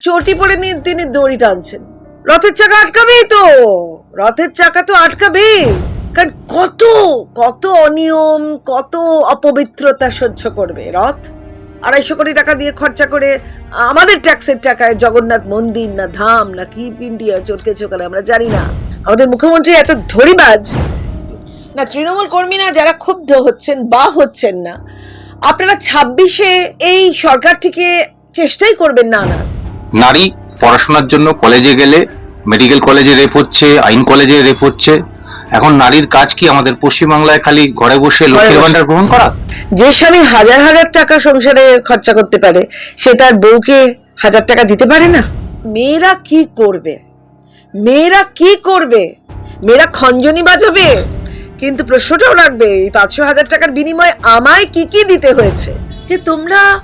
চটি পরে নিয়ে তিনি দড়ি টানছেন। রথের চাকা আটকাবেই তো। রথের চাকা তো আটকাবেই। কারণ কত কত অনিয়ম, কত অপবিত্রতা সহ্য করবে রথ? আড়াইশো কোটি টাকা দিয়ে খরচা করে আমাদের ট্যাক্সের টাকায় জগন্নাথ মন্দির না ধাম না কি ইন্ডিয়া চটকেছে ওখানে আমরা জানি না। আমাদের মুখ্যমন্ত্রী এত ধরিবাজ? না, তৃণমূল কর্মীরা যারা ক্ষুব্ধ হচ্ছেন বা হচ্ছেন না। আপনারা ছাব্বিশে এই সরকারটিকে চেষ্টাই করবেন না না। নারী পড়াশোনার জন্য কলেজে গেলে মেডিকেল কলেজে রেপ হচ্ছে আইন কলেজে রেপ হচ্ছে। এখন নারীর কাজ কি আমাদের পশ্চিমবাংলায় খালি ঘরে বসে লক্ষ্মীর ভান্ডার গ্রহণ করা? যে স্বামী হাজার হাজার টাকা সংসারে খরচা করতে পারে সে তার বউকে হাজার টাকা দিতে পারে না? মেয়েরা কি করবে? মেয়েরা কি করবে? মেয়েরা খঞ্জনি বাজাবে? কিন্তু প্রশ্নটাও রাখবে এই পাঁচশো হাজার টাকার বিনিময়ে আমায় কি কি দিতে হয়েছে? যে তোমরা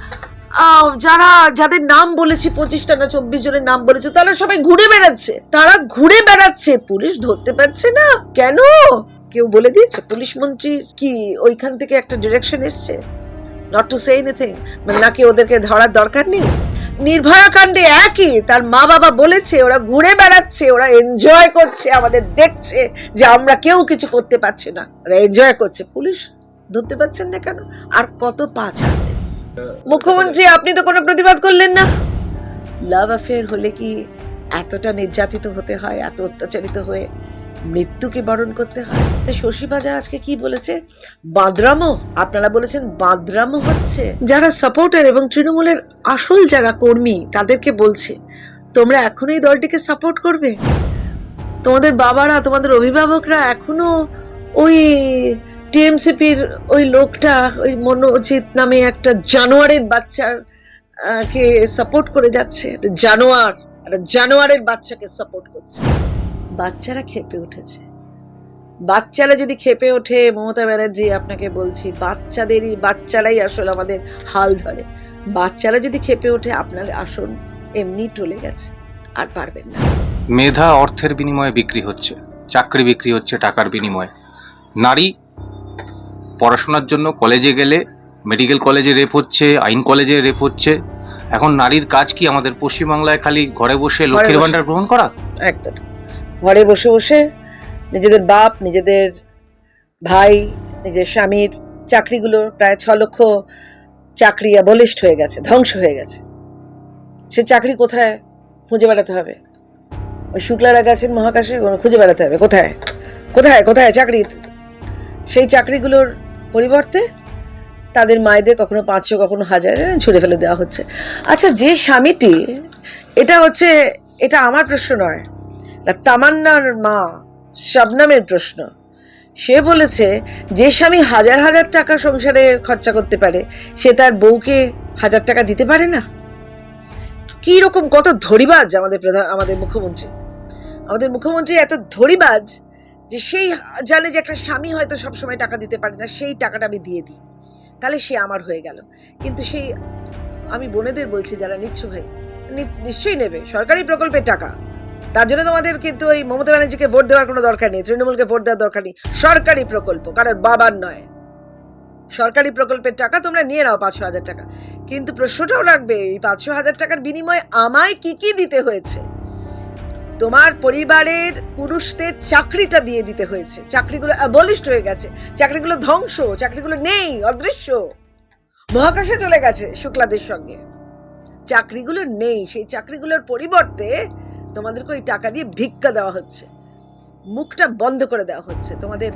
যারা, যাদের নাম বলেছি, পঁচিশটা না চব্বিশ জনের নাম বলেছে, তারা সবাই ঘুরে বেড়াচ্ছে। তারা ঘুরে বেড়াচ্ছে। পুলিশ ধরতে পারছে না। কেন? কেউ বলে দিয়েছে। পুলিশ মন্ত্রী কি ওইখান থেকে একটা ডিরেকশন এসছে? নট টু সে এনিথিং মানে নাকি ওদেরকে ধরার দরকার নেই? নির্ভয়া কাণ্ডে একই। তার মা বাবা বলেছে, ওরা ঘুরে বেড়াচ্ছে, ওরা এনজয় করছে, আমাদের দেখছে যে আমরা কেউ কিছু করতে পারছি না। ওরা এনজয় করছে। পুলিশ ধরতে পারছেন না কেন? আর কত পা ছাড়বেন মুখ্যমন্ত্রী, আপনি তো কোনো প্রতিবাদ করলেন না। লাভ অ্যাফেয়ার হলে কি এতটা নির্যাতিত হতে হয়, এত অত্যাচারিত হয়ে মৃত্যুকে বরণ করতে হয়? শশী বাজা আজকে কি বলেছে? বাদরামো, আপনারা বলেছেন বাদরামো হচ্ছে। যারা সাপোর্টার এবং তৃণমূলের আসল যারা কর্মী, তাদেরকে বলছে, তোমরা এখনও এই দলটিকে সাপোর্ট করবে। তোমাদের বাবারা, তোমাদের অভিভাবকরা এখনও ওই টিএমসিপির ওই লোকটা, ওই মনোজিৎ নামে একটা জানোয়ারের বাচ্চার কে সাপোর্ট করে যাচ্ছে জানোয়ার, একটা জানোয়ারের বাচ্চাকে সাপোর্ট করছে। বাচ্চারা খেপে উঠেছে। বাচ্চারা যদি খেপে ওঠে, মমতা ব্যানার্জি আপনাকে বলছি, বাচ্চাদেরই, বাচ্চারাই আসলে আমাদের হাল ধরে। বাচ্চারা যদি খেপে ওঠে, আপনার আসন এমনি টলে গেছে, আর পারবেন না। মেধা অর্থের বিনিময়ে বিক্রি হচ্ছে, চাকরি বিক্রি হচ্ছে, টাকার বিনিময়ে। নারী পড়াশোনার জন্য কলেজে গেলে মেডিকেল কলেজে রেপ হচ্ছে আইন কলেজে রেপ হচ্ছে। এখন নারীর কাজ কি আমাদের পশ্চিমবাংলায় খালি ঘরে বসে লক্ষ্মীর বসে। ভান্ডার গ্রহণ করা? একদম। ঘরে বসে বসে নিজেদের বাপ নিজেদের ভাই নিজের স্বামীর চাকরিগুলো প্রায় ছ লক্ষ চাকরি বলিষ্ঠ হয়ে গেছে ধ্বংস হয়ে গেছে। সে চাকরি কোথায় খুঁজে বেড়াতে হবে? ওই শুক্লারা গেছেন মহাকাশে খুঁজে বেড়াতে হবে। কোথায়? কোথায়? কোথায়? চাকরি সেই চাকরিগুলোর পরিবর্তে তাদের মায়েদের কখনো পাঁচশো, কখনো হাজার ছুড়ে ফেলে দেওয়া হচ্ছে। আচ্ছা যে স্বামীটি, এটা হচ্ছে, এটা আমার প্রশ্ন নয় তামান্নার মা, শবনমের প্রশ্ন। সে বলেছে, যে স্বামী হাজার হাজার টাকা সংসারে খরচা করতে পারে, সে তার বউকে হাজার টাকা দিতে পারে না? কি রকম, কত ধরিবাজ আমাদের প্রধান, আমাদের মুখ্যমন্ত্রী। আমাদের মুখ্যমন্ত্রী এত ধরিবাজ যে সেই জানে যে একটা স্বামী হয়তো সবসময় টাকা দিতে পারে না, সেই টাকাটা আমি দিয়ে দিই। তাহলে সে আমার হয়ে গেল। কিন্তু সেই আমি বোনেদের বলছি যারা, নিচ্ছ ভাই নিশ্চয়ই নেবে। সরকারি প্রকল্পের টাকা। তার জন্য তোমাদের কিন্তু ওই মমতা ব্যানার্জিকে ভোট দেওয়ার কোনো দরকার নেই, তৃণমূলকে ভোট দেওয়ার দরকার নেই। সরকারি প্রকল্প, কারণ বাবার নয়। সরকারি প্রকল্পের টাকা তোমরা নিয়ে নাও পাঁচশো হাজার টাকা। কিন্তু প্রশ্নটাও রাখবে, এই পাঁচশো হাজার টাকার বিনিময়ে আমায় কি কি দিতে হয়েছে? তোমার পরিবারের পুরুষদের চাকরিটা দিয়ে দিতে হয়েছে। চাকরিগুলো বলিষ্ঠ হয়ে গেছে। চাকরিগুলো ধ্বংস, চাকরিগুলো নেই, অদৃশ্য। মহাকাশে চলে গেছে শুক্লাদের সঙ্গে। চাকরিগুলো নেই, সেই চাকরিগুলোর পরিবর্তে তোমাদেরকে ওই টাকা দিয়ে ভিক্ষা দেওয়া হচ্ছে। মুখটা বন্ধ করে দেওয়া হচ্ছে। তোমাদের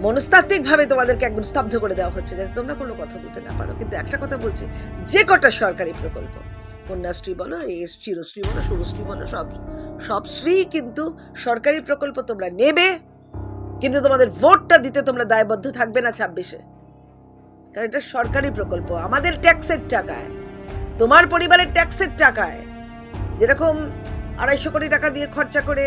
মনস্তাত্ত্বিকভাবে তোমাদেরকে একদম স্তব্ধ করে দেওয়া হচ্ছে। যাতে তোমরা কোনো কথা বলতে না পারো। কিন্তু একটা কথা বলছি, যে কটা সরকারি প্রকল্প কন্যাশ্রী বলো এস চিরশ্রী বলো, শুভশ্রী বলো, সব সব শ্রী কিন্তু সরকারি প্রকল্প তোমরা নেবে, কিন্তু তোমাদের ভোটটা দিতে তোমরা দায়বদ্ধ থাকবে না ছাব্বিশে। কারণ এটা সরকারি প্রকল্প, আমাদের ট্যাক্সের টাকায়, তোমার পরিবারের ট্যাক্সের টাকায়, যেরকম আড়াইশো কোটি টাকা দিয়ে খরচা করে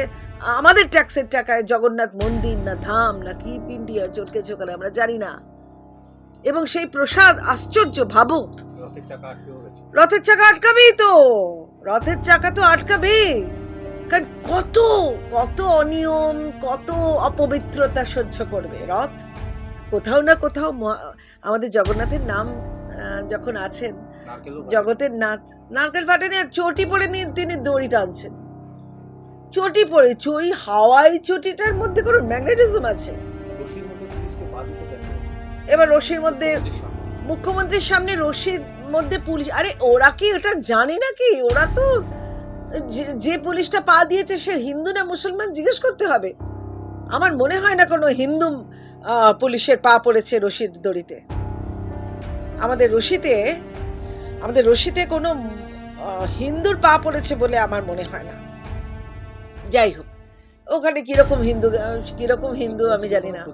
আমাদের ট্যাক্সের টাকায় জগন্নাথ মন্দির না ধাম না কি ইন্ডিয়া চটকেছে ওখানে আমরা জানি না। এবং সেই প্রসাদ আশ্চর্য ভাবো রথের চাকা আটকাবেই তো। রথের চাকা তো আটকাবেই। কারণ কত কত অনিয়ম কত অপবিত্রতা সহ্য করবে রথ? কোথাও না কোথাও আমাদের জগন্নাথের নাম যখন আছেন জগতের নাথ নারকেল ফাটেনি আর চটি পরে নিয়ে তিনি দড়ি টানছেন। চটি পরে চড়ি হাওয়াই চটিটার মধ্যে কোনো ম্যাগনেটিজম আছে? এবার রশির মধ্যে মুখ্যমন্ত্রীর সামনে রশির মধ্যে পুলিশ আরে ওরা কি এটা জানে নাকি? ওরা তো যে- পুলিশটা পা দিয়েছে সে হিন্দু না মুসলমান জিজ্ঞেস করতে হবে। আমার মনে হয় না কোনো হিন্দু পুলিশের পা পড়েছে রশির দড়িতে। আমাদের রশিতে আমাদের রশিতে কোনো হিন্দুর পা পড়েছে বলে আমার মনে হয় না। যাই হোক ওখানে কীরকম হিন্দু কীরকম হিন্দু আমি জানি না।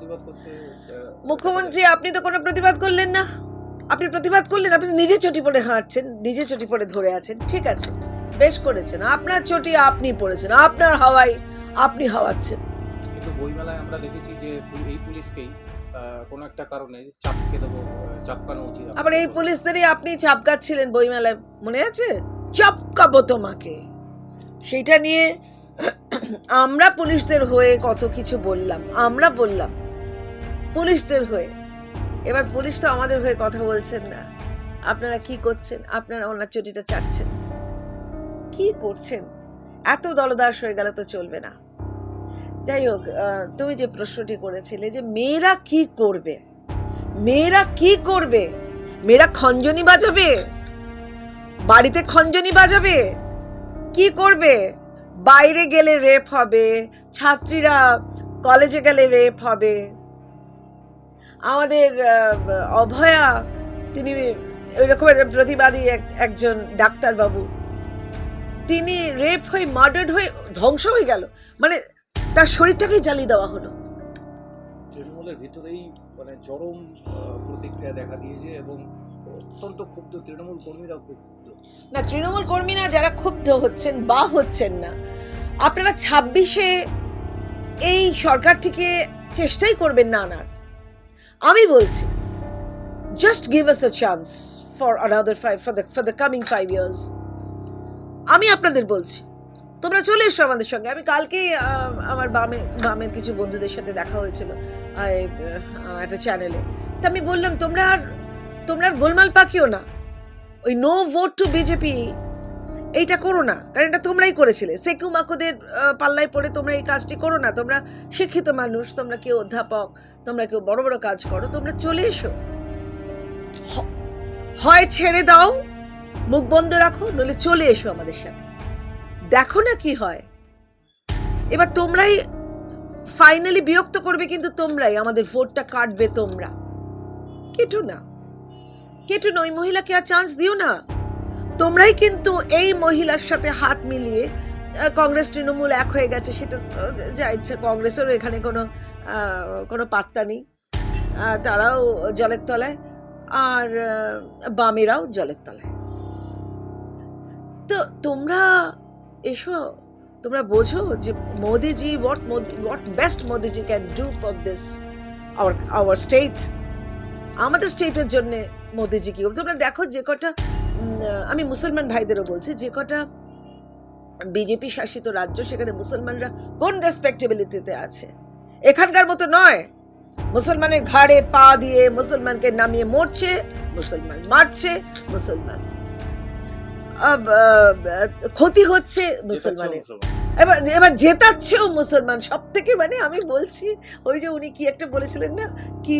মুখ্যমন্ত্রী আপনি তো কোনো প্রতিবাদ করলেন না? আপনি প্রতিবাদ করলেন আপনি নিজে চটি পরে হাঁটছেন নিজে চটি পরে ধরে আছেন ঠিক আছে। বেশ করেছেন আপনার চটি আপনি পড়েছেন আপনার হাওয়াই আপনি হাওয়াচ্ছেন। কিন্তু বইমেলায় আমরা দেখেছি যে এই পুলিশকেই কোনো একটা কারণে চাপকে দেবো চাপকানো উচিত আবার এই পুলিশদেরই আপনি চাপকাচ্ছিলেন বইমেলায় মনে আছে? চাপকাবো তোমাকে। সেইটা নিয়ে আমরা পুলিশদের হয়ে কত কিছু বললাম আমরা বললাম পুলিশদের হয়ে। এবার পুলিশ তো আমাদের হয়ে কথা বলছেন না। আপনারা কি করছেন? আপনারা ওনার চটিটা চাটছেন। কি করছেন? এত দলদাস হয়ে গেলে তো চলবে না। যাই হোক তুমি যে প্রশ্নটি করেছিলে যে মেয়েরা কি করবে? মেয়েরা কি করবে? মেয়েরা খঞ্জনি বাজাবে? বাড়িতে খঞ্জনি বাজাবে? কি করবে? বাইরে গেলে রেপ হবে, ছাত্রীরা কলেজে গেলে রেপ হবে। আমাদের অভয়া তিনি ওইরকম একটা প্রতিবাদী এক- একজন ডাক্তারবাবু। তিনি রেপ হয়ে মার্ডার্ড হয়ে ধ্বংস হয়ে গেল। মানে তার শরীরটাকেই জ্বালিয়ে দেওয়া হলো। তৃণমূলের ভিতরেই মানে চরম প্রতিক্রিয়া দেখা দিয়েছে এবং অত্যন্ত ক্ষুব্ধ তৃণমূল কর্মীরাও ক্ষুব্ধ। না তৃণমূল কর্মীরা যারা ক্ষুব্ধ হচ্ছেন বা হচ্ছেন না আপনারা ছাব্বিশে এই সরকারটিকে চেষ্টাই করবেন না আনার। আমি বলছি just give us a chance for another five for the for the coming five years আমি আপনাদের বলছি, তোমরা চলে এসো আমাদের সঙ্গে। আমি কালকেই আমার বামে, বামের কিছু বন্ধুদের সাথে দেখা হয়েছিল একটা চ্যানেলে তা আমি বললাম, তোমরা আর তোমরা আর গোলমাল পাকিও না। ওই নো ভোট টু বিজেপি এইটা করো না, কারণ এটা তোমরাই করেছিলে। সেকু মাকুদের পাল্লায় পড়ে তোমরা এই কাজটি করো না। তোমরা শিক্ষিত মানুষ, তোমরা কেউ অধ্যাপক, তোমরা কেউ বড় বড় কাজ করো, তোমরা চলে এসো। হয় ছেড়ে দাও, মুখ বন্ধ রাখো, নইলে চলে এসো আমাদের সাথে। দেখো না কি হয়। এবার তোমরাই ফাইনালি বিরক্ত করবে কিন্তু তোমরাই, আমাদের ভোটটা কাটবে তোমরা। কেটো না। কেটো না, ওই মহিলাকে আর চান্স দিও না। তোমরাই কিন্তু এই মহিলার সাথে হাত মিলিয়ে কংগ্রেস তৃণমূল এক হয়ে গেছে, সেটা যা ইচ্ছা, কংগ্রেসেরও এখানে কোনো কোনো পাত্তা নেই। তারাও জলের তলায়, আর বামেরাও জলের তলায়। তো তোমরা এসো, তোমরা বোঝো যে Modiji what Modi what best Modiji can do for this our our state আমাদের স্টেটের জন্য মোদিজি কি? তোমরা দেখো যে কটা আমি মুসলমান ভাইদেরও বলছি যে কটা বিজেপি শাসিত রাজ্য সেখানে মুসলমানরা কোন রেসপেক্টেবিলিটিতে আছে? এখানকার মতো নয়। মুসলমানের ঘাড়ে পা দিয়ে মুসলমানকে নামিয়ে মরছে মুসলমান মারছে মুসলমান ক্ষতি হচ্ছে মুসলমানের। এবার এবার জেতাচ্ছেও মুসলমান। সব থেকে মানে আমি বলছি ওই যে উনি কি একটা বলেছিলেন না কি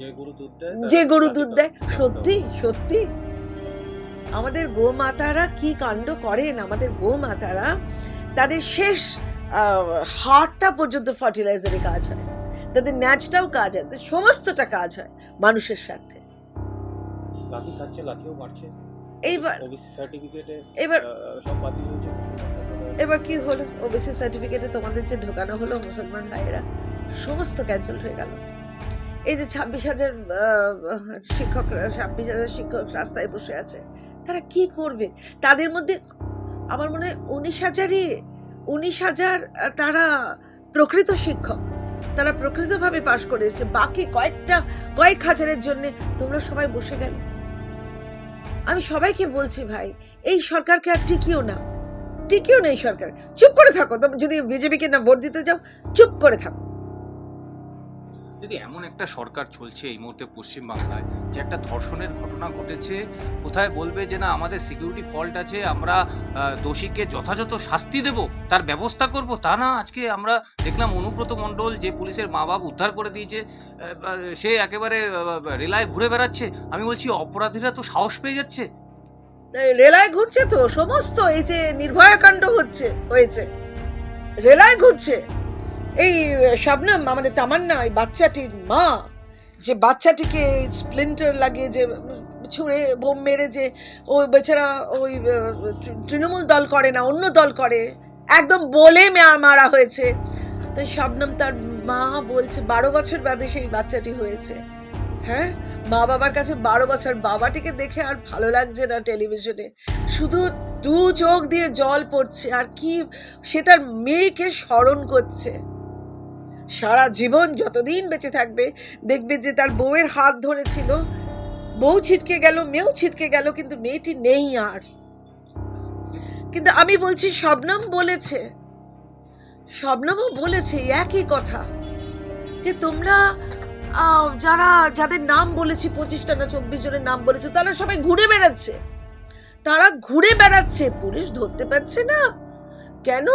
যে গরু দুধ দেয় যে গরু দুধ দেয়। সত্যি সত্যি। আমাদের গোমাতারা কি কাণ্ড করেন? আমাদের গোমাতারা তাদের শেষ হার্টটা পর্যন্ত ফার্টিলাইজারে কাজ হয়। তাদের ন্যাচটাও কাজ হয়। সমস্তটা কাজ হয় মানুষের স্বার্থে। লাথি খাচ্ছে লাথিও মারছে। এইবার ওবিসি সার্টিফিকেটে এবার সব বাতিল হয়েছে এবার কি হলো? ওবিসি সার্টিফিকেটে তোমাদের যে ঢোকানো হলো মুসলমান ভাইয়েরা সমস্ত ক্যান্সেল হয়ে গেল। এই যে ছাব্বিশ হাজার শিক্ষক ছাব্বিশ হাজার শিক্ষক রাস্তায় বসে আছে, তারা কি করবে? তাদের মধ্যে আমার মনে হয় উনিশ হাজারই, উনিশ হাজার তারা প্রকৃত শিক্ষক। তারা প্রকৃতভাবে পাশ করে এসেছে। বাকি কয়েকটা, কয়েক হাজারের জন্য তোমরা সবাই বসে গেলে। আমি সবাইকে বলছি ভাই, এই সরকারকে আর টিকিও না। টিকিও নেই সরকার। চুপ করে থাকো। যদি বিজেপিকে না ভোট দিতে যাও, চুপ করে থাকো। যদি এমন একটা সরকার চলছে এই মুহূর্তে পশ্চিমবাংলায় যে একটা ধর্ষণের ঘটনা ঘটেছে, কোথায় বলবে যে না, আমাদের সিকিউরিটি ফল্ট আছে, আমরা দোষীকে যথাযথ শাস্তি দেব, তার ব্যবস্থা করব, তা না, আজকে আমরা দেখলাম অনুব্রত মণ্ডল যে পুলিশের মা বাপ উদ্ধার করে দিয়েছে সে একেবারে রেলায় ঘুরে বেড়াচ্ছে, আমি বলছি অপরাধীরা তো সাহস পেয়ে যাচ্ছে। রেলায় ঘুরছে তো, সমস্ত এই যে নির্ভয়া কাণ্ড হচ্ছে, হয়েছে। রেলায় ঘুরছে। এই, শবনম, আমাদের তামান্না ওই বাচ্চাটির মা, যে বাচ্চাটিকে স্প্লিন্টার লাগিয়ে যে ছুঁড়ে, বোম মেরে যে ও বেচারা ওই তৃণমূল দল করে না, অন্য দল করে, একদম বলে মারা হয়েছে। তো শবনম তার মা বলছে, বারো বছর বাদে সেই বাচ্চাটি হয়েছে। হ্যাঁ? মা বাবার কাছে বারো বছর, বাবাটিকে দেখে আর ভালো লাগছে না টেলিভিশনে। শুধু দু চোখ দিয়ে জল পড়ছে, আর কি সে তার মেয়েকে স্মরণ করছে। সারা জীবন যতদিন বেঁচে থাকবে, দেখবে যে তার বউয়ের হাত ধরেছিল। বউ ছিটকে গেল, মেয়েও ছিটকে গেল, কিন্তু মেয়েটি নেই আর। কিন্তু আমি বলছি, শবনম বলেছে, শবনমও বলেছে একই কথা, যে তোমরা যারা, যাদের নাম বলেছি, পঁচিশটা না চব্বিশ জনের নাম বলেছে, তারা সবাই ঘুরে বেড়াচ্ছে। তারা ঘুরে বেড়াচ্ছে, পুলিশ ধরতে পারছে না। কেন?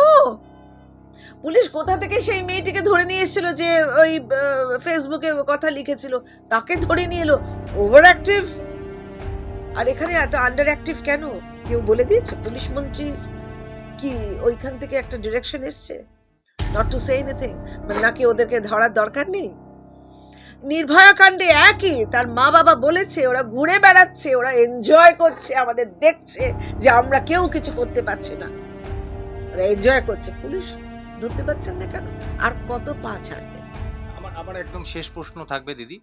পুলিশ কোথা থেকে সেই মেয়েটিকে ধরে নিয়ে এসেছিল যে ওই ফেসবুকে কথা লিখেছিল? তাকে ধরে নিয়ে এলো। ওভার অ্যাক্টিভ আর এখানে এত আন্ডার অ্যাক্টিভ কেন? কেউ বলে দিয়েছে? পুলিশ মন্ত্রী কি ওইখান থেকে একটা ডিরেকশন এসছে? নট টু সে এনিথিং মানে নাকি ওদেরকে ধরার দরকার নেই? নির্ভয়া কাণ্ডে একই। তার মা বাবা বলেছে, ওরা ঘুরে বেড়াচ্ছে, ওরা এনজয় করছে, আমাদের দেখছে যে আমরা কেউ কিছু করতে পারছি না। ওরা এনজয় করছে, পুলিশ। ধরতে পারছেন না কেন? আর কত পা ছাড়বেন? আমার আমার একদম শেষ প্রশ্ন থাকবে দিদি।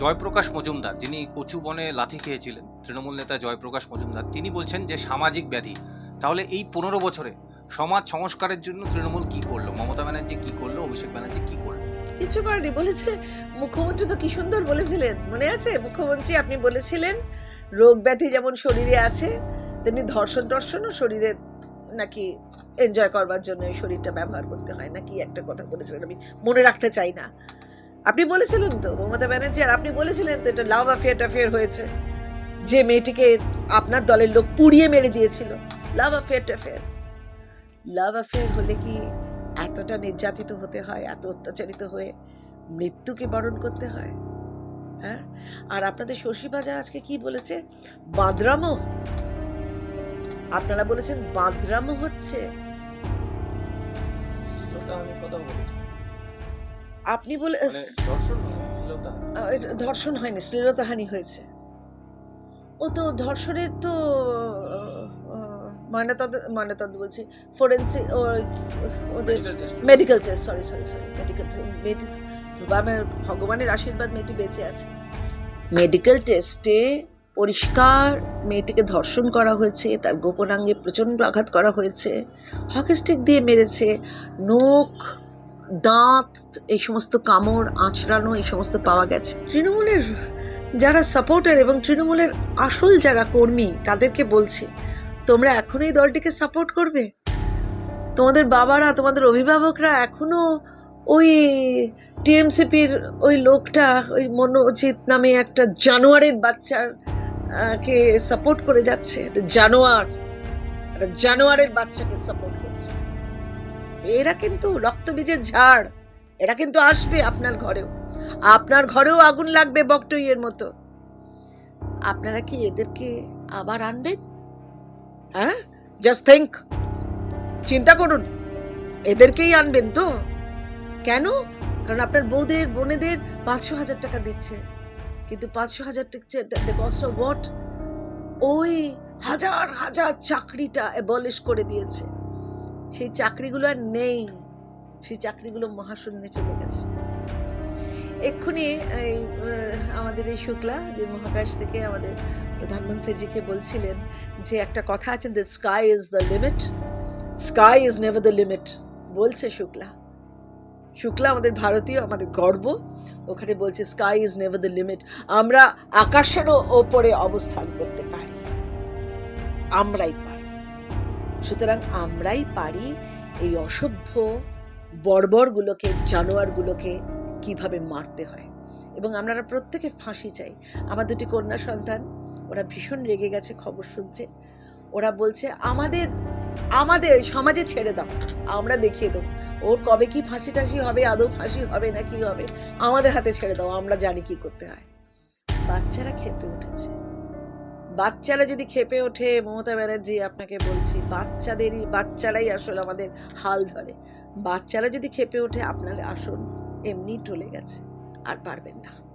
জয়প্রকাশ মজুমদার যিনি কচু বনে লাথি খেয়েছিলেন তৃণমূল নেতা জয়প্রকাশ মজুমদার তিনি বলছেন যে সামাজিক ব্যাধি। তাহলে এই পনেরো বছরে সমাজ সংস্কারের জন্য তৃণমূল কি করল? মমতা ব্যানার্জি কি করল? অভিষেক ব্যানার্জি কি করল? কিছু করেনি বলেছে মুখ্যমন্ত্রী তো কি সুন্দর বলেছিলেন মনে আছে? মুখ্যমন্ত্রী আপনি বলেছিলেন রোগ ব্যাধি যেমন শরীরে আছে তেমনি ধর্ষণ টর্ষণও শরীরে নাকি এনজয় করবার জন্য এই শরীরটা ব্যবহার করতে হয়, নাকি একটা কথা বলেছিলেন আমি মনে রাখতে চাই না। আপনি বলেছিলেন তো, মমতা ব্যানার্জি, আর আপনি বলেছিলেন তো এটা লাভ অ্যাফেয়ার ট্যাফেয়ার হয়েছে। যে মেয়েটিকে আপনার দলের লোক পুড়িয়ে মেরে দিয়েছিল লাভ অ্যাফেয়ার ট্যাফেয়ার লাভ অ্যাফেয়ার হলে কি এতটা নির্যাতিত হতে হয়, এত অত্যাচারিত হয়ে মৃত্যুকে বরণ করতে হয়? হ্যাঁ? আর আপনাদের শশী বাজা আজকে কি বলেছে? বাদরামো। আপনারা বলেছেন বাদরামো হচ্ছে বলেছি আপনি বলে মানে ধর্ষণ হয়নি শ্লীলতাহানি হয়েছে। ও তো ধর্ষণের তো ময়নাতদ ময়নাতদ বলছি ফোরেন্সিক ওদের। Medical test sorry sorry sorry medical মেয়েটি ভগবানের আশীর্বাদ মেয়েটি বেঁচে আছে। মেডিকেল টেস্টে পরিষ্কার মেয়েটিকে ধর্ষণ করা হয়েছে, তার গোপনাঙ্গে প্রচণ্ড আঘাত করা হয়েছে, হকি স্টিক দিয়ে মেরেছে, নখ, দাঁত, এই সমস্ত কামড় আঁচড়ানো, এই সমস্ত পাওয়া গেছে। তৃণমূলের যারা সাপোর্টার এবং তৃণমূলের আসল যারা কর্মী, তাদেরকে বলছে, তোমরা এখনও এই দলটিকে সাপোর্ট করবে? তোমাদের বাবারা, তোমাদের অভিভাবকরা এখনও ওই টিএমসিপির ওই লোকটা, ওই মনোজিৎ নামে একটা জানোয়ারের বাচ্চার কে সাপোর্ট করে যাচ্ছে, একটা জানোয়ার, একটা জানোয়ারের বাচ্চাকে সাপোর্ট করছে। এরা কিন্তু রক্তবীজের ঝাড়, এরা কিন্তু আসবে আপনার ঘরেও। আপনার ঘরেও আগুন লাগবে বকটইয়ের মতো। আপনারা কি এদেরকে আবার আনবেন? হ্যাঁ? জাস্ট থিঙ্ক চিন্তা করুন। এদেরকেই আনবেন তো? কেন? কারণ আপনার বউদের, বোনেদের পাঁচশো হাজার টাকা দিচ্ছে। কিন্তু পাঁচশো হাজার কস্ট অফ হোয়াট ওই হাজার হাজার চাকরিটা অ্যাবলিশ করে দিয়েছে। সেই চাকরিগুলো আর নেই। সেই চাকরিগুলো মহাশূন্যে চলে গেছে। এক্ষুনি আমাদের এই শুক্লা যে মহাকাশ থেকে আমাদের প্রধানমন্ত্রীজিকে বলছিলেন যে একটা কথা আছে the sky is the limit sky is never the limit বলছে শুক্লা। শুক্লা আমাদের ভারতীয়, আমাদের গর্ব। ওখানে বলছে sky is never the limit আমরা আকাশেরও ওপরে অবস্থান করতে পারি। আমরাই পারি। সুতরাং আমরাই পারি এই অসভ্য বর্বরগুলোকে, জানোয়ারগুলোকে কীভাবে মারতে হয়। এবং আমরা প্রত্যেকে ফাঁসি চাই। আমার দুটি কন্যা সন্তান, ওরা ভীষণ রেগে গেছে, খবর শুনছে। ওরা বলছে, আমাদের আমাদের সমাজে ছেড়ে দাও। আমরা দেখিয়ে দেবো। ওর কবে কি ফাঁসি টাসি হবে, আদৌ ফাঁসি হবে না কি হবে, আমাদের হাতে ছেড়ে দাও, আমরা জানি কি করতে হয়। বাচ্চারা খেপে উঠেছে। বাচ্চারা যদি খেপে ওঠে, মমতা ব্যানার্জি আপনাকে বলছি, বাচ্চাদেরই, বাচ্চারাই আসলে আমাদের হাল ধরে। বাচ্চারা যদি খেপে ওঠে, আপনার আসন এমনি টলে গেছে, আর পারবেন না।